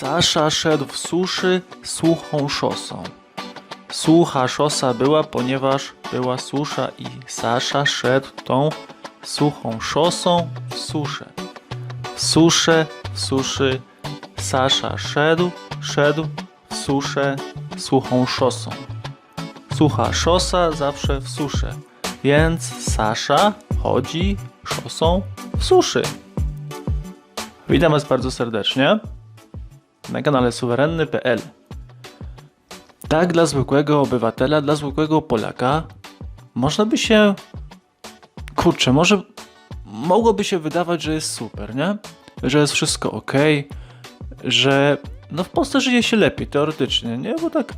Sasza szedł w suszy suchą szosą. Sucha szosa była, ponieważ była susza i Sasza szedł tą suchą szosą w suszę. W suszę, w suszy, Sasza szedł, szedł w suszę suchą szosą. Sucha szosa zawsze w suszę, więc Sasza chodzi szosą w suszy. Witam Was bardzo serdecznie na kanale suwerenny.pl. Tak dla zwykłego obywatela, dla zwykłego Polaka można by się kurczę, może mogłoby się wydawać, że jest super, nie? Że jest wszystko ok, że no w Polsce żyje się lepiej teoretycznie, nie? Bo tak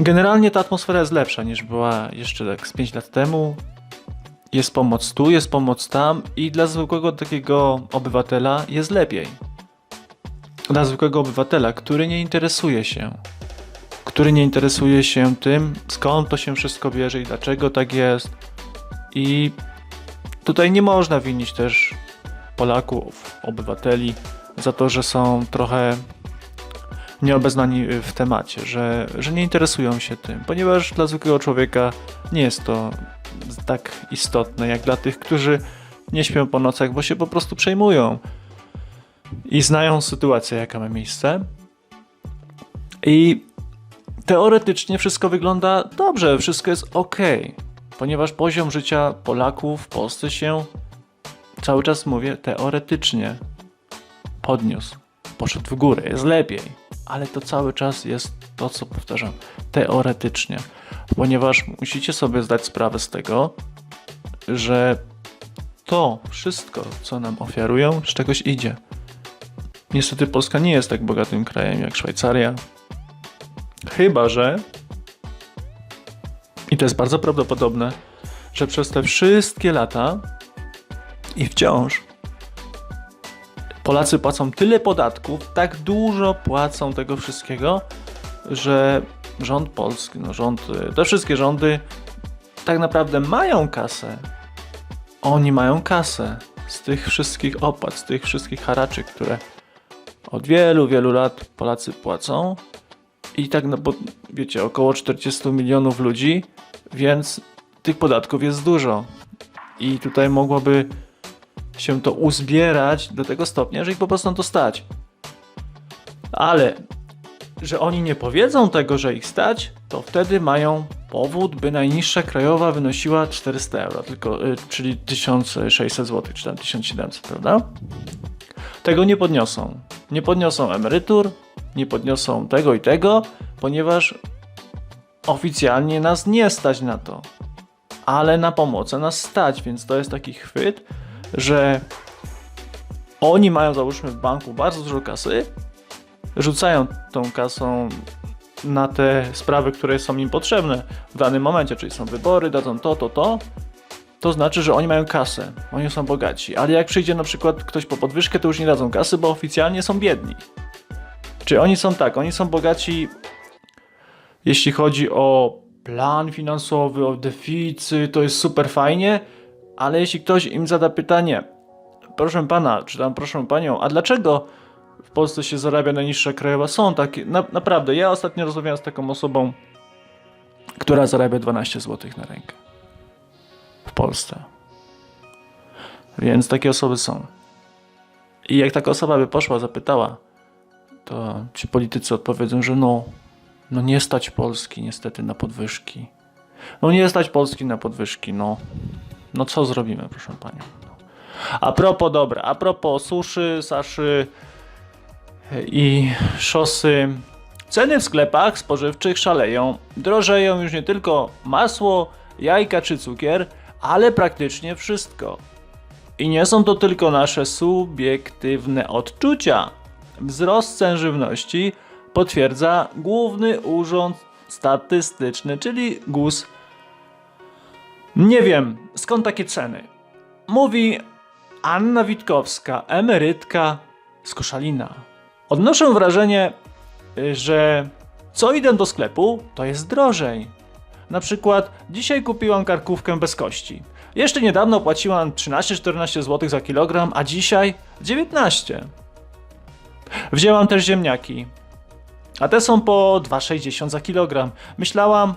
generalnie ta atmosfera jest lepsza niż była jeszcze tak z 5 lat temu. Jest pomoc tu, jest pomoc tam i dla zwykłego takiego obywatela jest lepiej. Dla zwykłego obywatela, który nie interesuje się, który nie interesuje się tym, skąd to się wszystko bierze i dlaczego tak jest. I tutaj nie można winić też Polaków, obywateli za to, że są trochę nieobeznani w temacie, że, że nie interesują się tym, ponieważ dla zwykłego człowieka nie jest to tak istotne jak dla tych, którzy nie śpią po nocach, bo się po prostu przejmują i znają sytuację, jaka ma miejsce. I teoretycznie wszystko wygląda dobrze, wszystko jest ok, ponieważ poziom życia Polaków w Polsce się cały czas mówię teoretycznie podniósł, poszedł w górę, jest lepiej, ale to cały czas jest to, co powtarzam, teoretycznie, ponieważ musicie sobie zdać sprawę z tego, że to wszystko, co nam ofiarują, z czegoś idzie. Niestety Polska nie jest tak bogatym krajem jak Szwajcaria. Chyba, że i to jest bardzo prawdopodobne, że przez te wszystkie lata i wciąż Polacy płacą tyle podatków, tak dużo płacą tego wszystkiego, że rząd polski, no rząd, te wszystkie rządy tak naprawdę mają kasę. Oni mają kasę z tych wszystkich opłat, z tych wszystkich haraczy, które od wielu, wielu lat Polacy płacą. I tak, no bo wiecie, około 40 milionów ludzi, więc tych podatków jest dużo. I tutaj mogłoby się to uzbierać do tego stopnia, że ich po prostu na to stać. Ale, że oni nie powiedzą tego, że ich stać, to wtedy mają powód, by najniższa krajowa wynosiła 400 euro, tylko, y, czyli 1600 zł, czy tam 1700, prawda? Tego nie podniosą. Nie podniosą emerytur, nie podniosą tego i tego, ponieważ oficjalnie nas nie stać na to. Ale na pomoc nas stać, więc to jest taki chwyt, że oni mają załóżmy w banku bardzo dużo kasy, rzucają tą kasą na te sprawy, które są im potrzebne w danym momencie, czyli są wybory, dadzą to, to, to, to znaczy, że oni mają kasę, oni są bogaci. Ale jak przyjdzie na przykład ktoś po podwyżkę, to już nie dadzą kasy, bo oficjalnie są biedni. Czyli oni są tak, oni są bogaci, jeśli chodzi o plan finansowy, o deficyt, to jest super fajnie, ale jeśli ktoś im zada pytanie, proszę pana, czy tam proszę panią, a dlaczego w Polsce się zarabia najniższa krajowa? Są takie, na, naprawdę, ja ostatnio rozmawiałem z taką osobą, która zarabia 12 zł na rękę Polsce. Więc takie osoby są. I jak taka osoba by poszła, zapytała, to ci politycy odpowiedzą, że no, no nie stać Polski niestety na podwyżki. No nie stać Polski na podwyżki, no. No co zrobimy, proszę panią. A propos, dobra, a propos suszy, saszy i szosy. Ceny w sklepach spożywczych szaleją. Drożeją już nie tylko masło, jajka czy cukier, ale praktycznie wszystko. I nie są to tylko nasze subiektywne odczucia. Wzrost cen żywności potwierdza Główny Urząd Statystyczny, czyli GUS. Nie wiem, skąd takie ceny. Mówi Anna Witkowska, emerytka z Koszalina. Odnoszę wrażenie, że co idę do sklepu, to jest drożej. Na przykład dzisiaj kupiłam karkówkę bez kości. Jeszcze niedawno płaciłam 13-14 zł za kilogram, a dzisiaj 19. Wzięłam też ziemniaki. A te są po 2,60 za kilogram. Myślałam,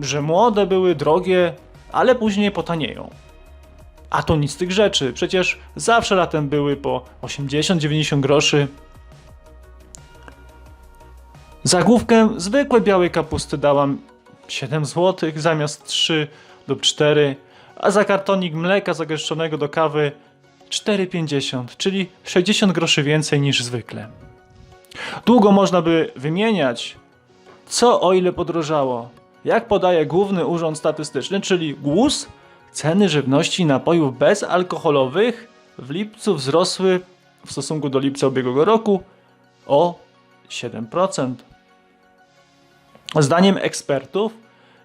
że młode były drogie, ale później potanieją. A to nic z tych rzeczy. Przecież zawsze latem były po 80-90 groszy. Za główkę zwykłej białej kapusty dałam 7 zł zamiast 3 lub 4, a za kartonik mleka zagęszczonego do kawy 4,50, czyli 60 groszy więcej niż zwykle. Długo można by wymieniać, co o ile podrożało. Jak podaje Główny Urząd Statystyczny, czyli GUS, ceny żywności i napojów bezalkoholowych w lipcu wzrosły w stosunku do lipca ubiegłego roku o 7%. Zdaniem ekspertów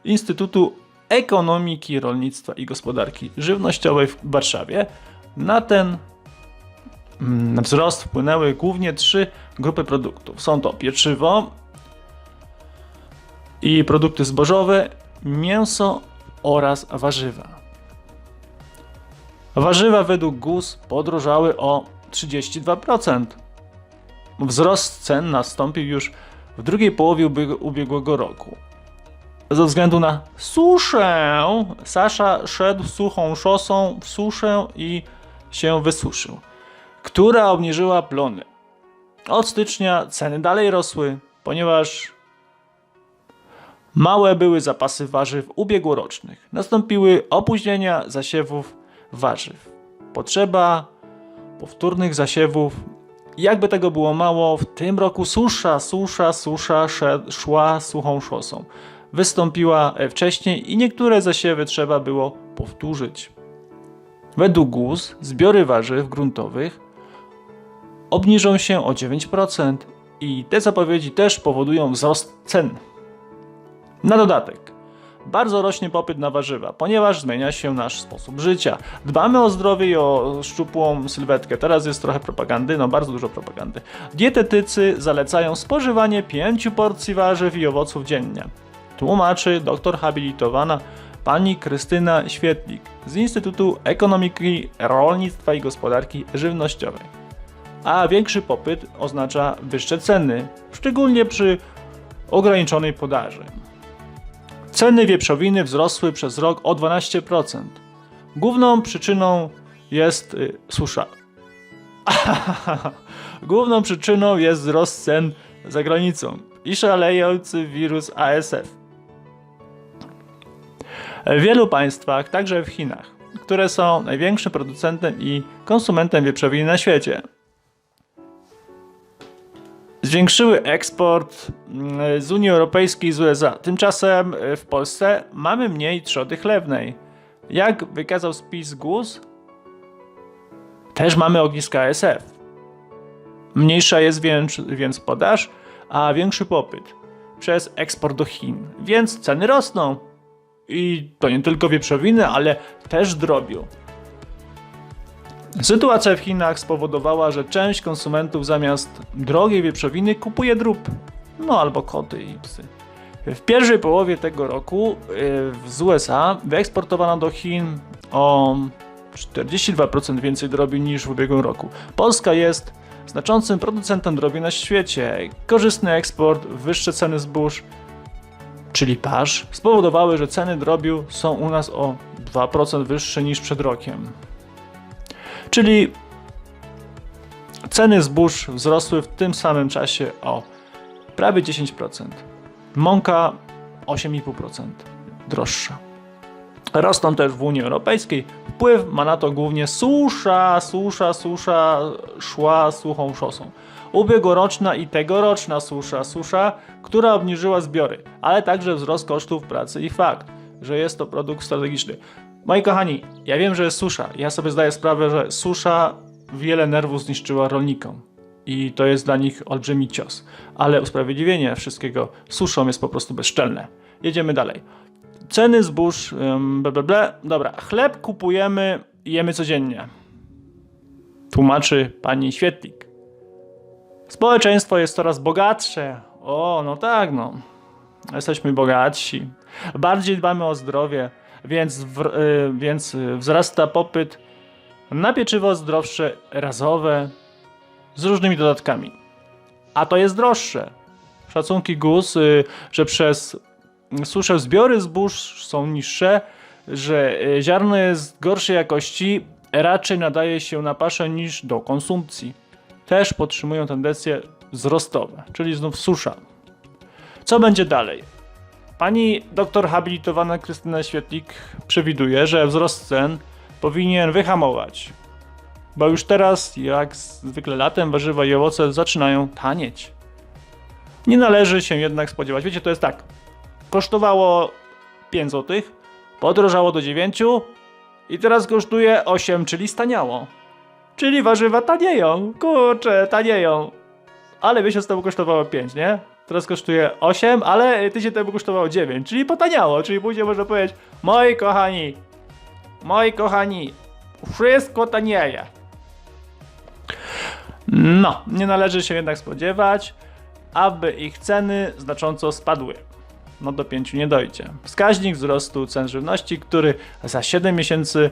Instytutu Ekonomiki, Rolnictwa i Gospodarki Żywnościowej w Warszawie na ten mm, wzrost wpłynęły głównie trzy grupy produktów. Są to pieczywo i produkty zbożowe, mięso oraz warzywa. Warzywa według GUS podrożały o 32%. Wzrost cen nastąpił już w drugiej połowie ubieg- ubiegłego roku. Ze względu na suszę, Sasza szedł suchą szosą w suszę i się wysuszył, która obniżyła plony. Od stycznia ceny dalej rosły, ponieważ małe były zapasy warzyw ubiegłorocznych. Nastąpiły opóźnienia zasiewów warzyw. Potrzeba powtórnych zasiewów. Jakby tego było mało, w tym roku susza, susza, susza szła suchą szosą. Wystąpiła e, wcześniej i niektóre zasiewy trzeba było powtórzyć. Według GUS zbiory warzyw gruntowych obniżą się o 9% i te zapowiedzi też powodują wzrost cen. Na dodatek, bardzo rośnie popyt na warzywa, ponieważ zmienia się nasz sposób życia. Dbamy o zdrowie i o szczupłą sylwetkę. Teraz jest trochę propagandy, no bardzo dużo propagandy. Dietetycy zalecają spożywanie 5 porcji warzyw i owoców dziennie. Tłumaczy doktor habilitowana pani Krystyna Świetlik z Instytutu Ekonomiki, Rolnictwa i Gospodarki Żywnościowej. A większy popyt oznacza wyższe ceny, szczególnie przy ograniczonej podaży. Ceny wieprzowiny wzrosły przez rok o 12%. Główną przyczyną jest y, susza. Główną przyczyną jest wzrost cen za granicą i szalejący wirus ASF. W wielu państwach, także w Chinach, które są największym producentem i konsumentem wieprzowiny na świecie, zwiększyły eksport mm, z Unii Europejskiej i z USA. Tymczasem y, w Polsce mamy mniej trzody chlewnej. Jak wykazał spis GUS, też mamy ogniska ASF. Mniejsza jest więc, więc podaż, a większy popyt przez eksport do Chin, więc ceny rosną. I to nie tylko wieprzowiny, ale też drobiu. Sytuacja w Chinach spowodowała, że część konsumentów zamiast drogiej wieprzowiny kupuje drób. No albo koty i psy. W pierwszej połowie tego roku yy, z USA wyeksportowano do Chin o 42% więcej drobiu niż w ubiegłym roku. Polska jest znaczącym producentem drobiu na świecie. Korzystny eksport, wyższe ceny zbóż, czyli pasz, spowodowały, że ceny drobiu są u nas o 2% wyższe niż przed rokiem. Czyli ceny zbóż wzrosły w tym samym czasie o prawie 10%. Mąka 8,5% droższa. Rosną też w Unii Europejskiej. Wpływ ma na to głównie susza, susza, susza szła suchą szosą. Ubiegłoroczna i tegoroczna susza, susza, która obniżyła zbiory, ale także wzrost kosztów pracy i fakt, że jest to produkt strategiczny. Moi kochani, ja wiem, że jest susza. Ja sobie zdaję sprawę, że susza wiele nerwów zniszczyła rolnikom. I to jest dla nich olbrzymi cios. Ale usprawiedliwienie wszystkiego suszą jest po prostu bezczelne. Jedziemy dalej. Ceny zbóż, ble. Dobra, chleb kupujemy i jemy codziennie. Tłumaczy pani Świetlik. Społeczeństwo jest coraz bogatsze. O, no tak, no. Jesteśmy bogatsi. Bardziej dbamy o zdrowie, więc, w, y, więc y, wzrasta popyt na pieczywo zdrowsze, razowe. z różnymi dodatkami. A to jest droższe. Szacunki GUS, y, że przez suszę zbiory zbóż są niższe, że ziarno jest gorszej jakości, raczej nadaje się na paszę niż do konsumpcji. Też podtrzymują tendencje wzrostowe, czyli znów susza. Co będzie dalej? Pani doktor habilitowana Krystyna Świetlik przewiduje, że wzrost cen powinien wyhamować. Bo już teraz, jak zwykle latem, warzywa i owoce zaczynają tanieć. Nie należy się jednak spodziewać. Wiecie, to jest tak. Kosztowało 5 zł, podrożało do 9 i teraz kosztuje 8, czyli staniało. Czyli warzywa tanieją. Kurczę, tanieją. Ale miesiąc temu kosztowało 5, nie? Teraz kosztuje 8, ale tydzień temu kosztowało 9, czyli potaniało. Czyli później można powiedzieć, moi kochani, moi kochani, wszystko tanieje. No, nie należy się jednak spodziewać, aby ich ceny znacząco spadły. No do 5 nie dojdzie. Wskaźnik wzrostu cen żywności, który za 7 miesięcy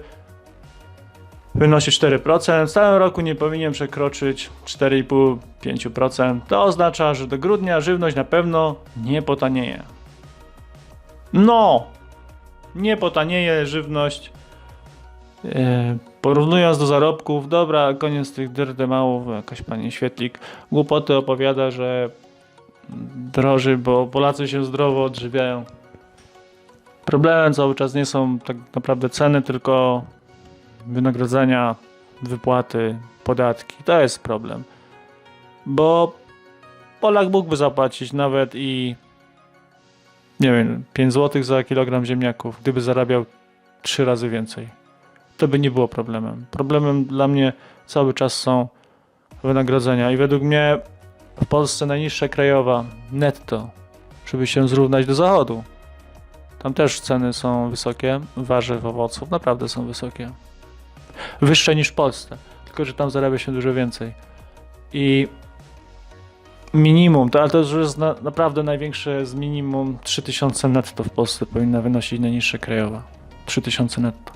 wynosi 4%, w całym roku nie powinien przekroczyć 4,5-5%. To oznacza, że do grudnia żywność na pewno nie potanieje. No, nie potanieje żywność. E, porównując do zarobków, dobra, koniec tych dyrdemałów, jakaś pani Świetlik głupoty opowiada, że droży, bo Polacy się zdrowo odżywiają. Problemem cały czas nie są tak naprawdę ceny, tylko wynagrodzenia, wypłaty, podatki. To jest problem. Bo Polak mógłby zapłacić nawet i nie wiem, 5 zł za kilogram ziemniaków, gdyby zarabiał 3 razy więcej. To by nie było problemem. Problemem dla mnie cały czas są wynagrodzenia i według mnie w Polsce najniższa krajowa netto, żeby się zrównać do zachodu. Tam też ceny są wysokie, warzyw, owoców naprawdę są wysokie. Wyższe niż w Polsce, tylko że tam zarabia się dużo więcej. I minimum, to, ale to już jest na, naprawdę największe z minimum 3000 netto w Polsce powinna wynosić najniższa krajowa. 3000 netto.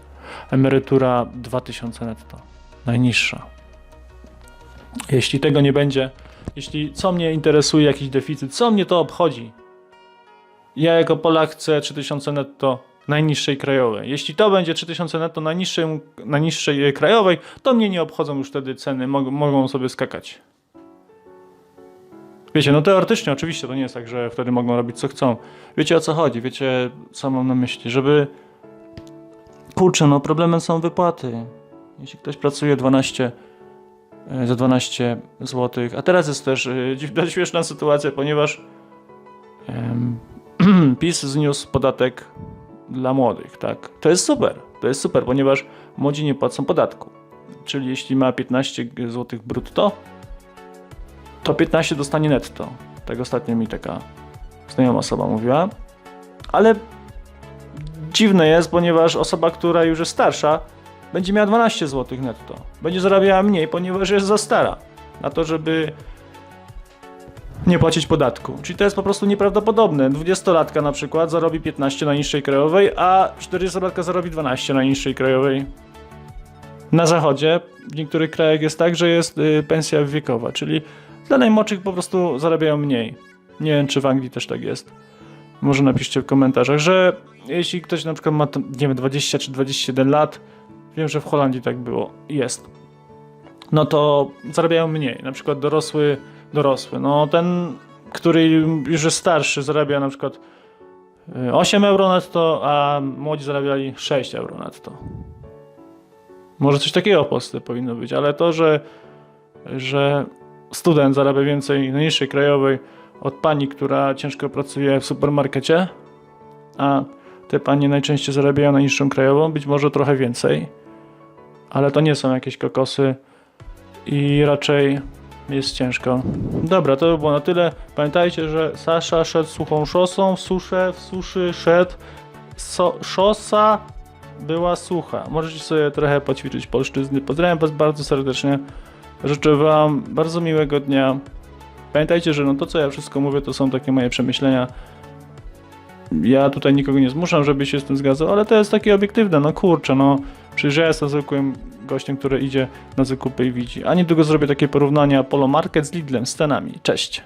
Emerytura 2000 netto. Najniższa. Jeśli tego nie będzie, jeśli co mnie interesuje jakiś deficyt, co mnie to obchodzi? Ja jako Polak chcę 3000 netto najniższej krajowej. Jeśli to będzie 3000 netto najniższej, najniższej krajowej, to mnie nie obchodzą już wtedy ceny, mogą, mogą sobie skakać. Wiecie, no teoretycznie oczywiście to nie jest tak, że wtedy mogą robić co chcą. Wiecie o co chodzi, wiecie co mam na myśli, żeby... Kurczę, no problemem są wypłaty. Jeśli ktoś pracuje 12 e, za 12 zł, a teraz jest też e, dziwna, śmieszna sytuacja, ponieważ PiS zniósł podatek dla młodych, tak? To jest super, to jest super, ponieważ młodzi nie płacą podatku. Czyli jeśli ma 15 zł brutto, to 15 dostanie netto. Tak ostatnio mi taka znajoma osoba mówiła. Ale dziwne jest, ponieważ osoba, która już jest starsza, będzie miała 12 zł netto. Będzie zarabiała mniej, ponieważ jest za stara na to, żeby nie płacić podatku. Czyli to jest po prostu nieprawdopodobne. 20-latka na przykład zarobi 15 na niższej krajowej, a 40-latka zarobi 12 na niższej krajowej. Na zachodzie w niektórych krajach jest tak, że jest y, pensja wiekowa, czyli dla najmłodszych po prostu zarabiają mniej. Nie wiem, czy w Anglii też tak jest. Może napiszcie w komentarzach, że jeśli ktoś na przykład ma, nie wiem, 20 czy 21 lat, wiem, że w Holandii tak było, jest, no to zarabiają mniej. Na przykład dorosły, dorosły. No ten, który już jest starszy, zarabia na przykład y, 8 euro netto, a młodzi zarabiali 6 euro netto. Może coś takiego w Polsce powinno być, ale to, że, że student zarabia więcej na niższej krajowej od pani, która ciężko pracuje w supermarkecie, a te panie najczęściej zarabiają na niższą krajową, być może trochę więcej, ale to nie są jakieś kokosy i raczej jest ciężko. Dobra, to by było na tyle. Pamiętajcie, że Sasza szedł suchą szosą, w suszę, w suszy szedł, so, szosa była sucha. Możecie sobie trochę poćwiczyć polszczyzny. Pozdrawiam Was bardzo serdecznie. Życzę Wam bardzo miłego dnia. Pamiętajcie, że no to co ja wszystko mówię, to są takie moje przemyślenia. Ja tutaj nikogo nie zmuszam, żeby się z tym zgadzał, ale to jest takie obiektywne, no kurczę, no Przecież ja jestem zwykłym gościem, który idzie na zakupy i widzi. A niedługo zrobię takie porównanie Apollo Market z Lidlem, z cenami. Cześć.